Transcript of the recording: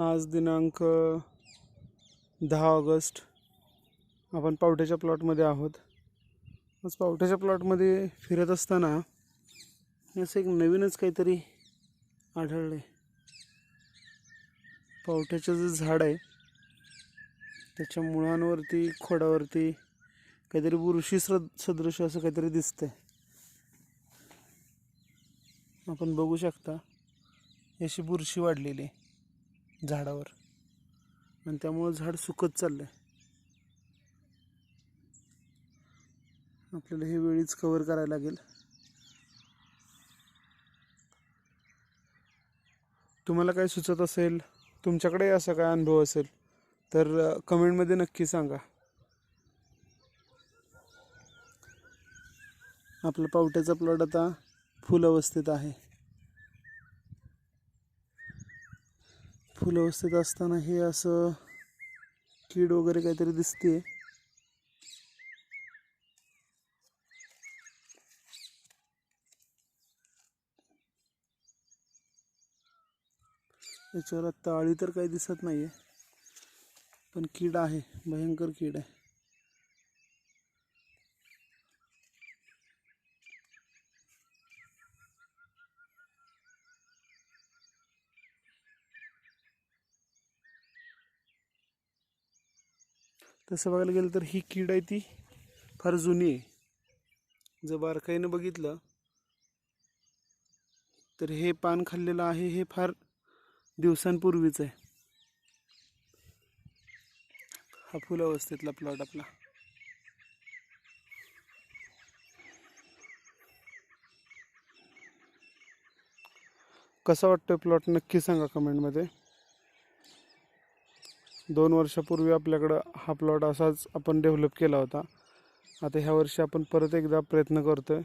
आज दिनांक दहा ऑगस्ट. आपण पावट्याच्या प्लॉटमध्ये आहोत. आज पावट्याच्या प्लॉटमध्ये फिरत असताना असं एक नवीनच काहीतरी आढळलं आहे पावट्याचं जे झाड आहे त्याच्या मुळांवरती खोडावरती काहीतरी बुरशी सद सदृश असं काहीतरी दिसतंय. आपण बघू शकता याची अशी बुरशी वाढलेली आहे. झाडावर. आणि त्यामुळं झाड सुकत चाललं आहे आपल्याला हे वेळीच कवर करायला लागेल. तुम्हाला काय सुचत असेल तुमच्याकडे असा काय अनुभव असेल तर कमेंटमध्ये नक्की सांगा. आपला पावट्याचा प्लॉट आता फुल अवस्थेत आहे. फुल अवस्थेत असताना हे असं कीड वगैरे काहीतरी दिसते. याच्यावर आत्ता अळी तर काही दिसत नाही आहे पण कीड आहे भयंकर कीड आहे. तसं बघायला गेलं तर ही कीड आहे ती. फार जुनी आहे. जर बारकाईनं बघितलं तर हे पान खाल्लेलं आहे हे फार दिवसांपूर्वीच आहे. हा फुल अवस्थेतला प्लॉट आपला. कसा वाटतोय प्लॉट नक्की सांगा कमेंटमध्ये दोन वर्षापूर्वी आपल्याकडं हा प्लॉट असाच आपण डेव्हलप केला होता. आता ह्या वर्षी आपण परत एकदा प्रयत्न करतो आहे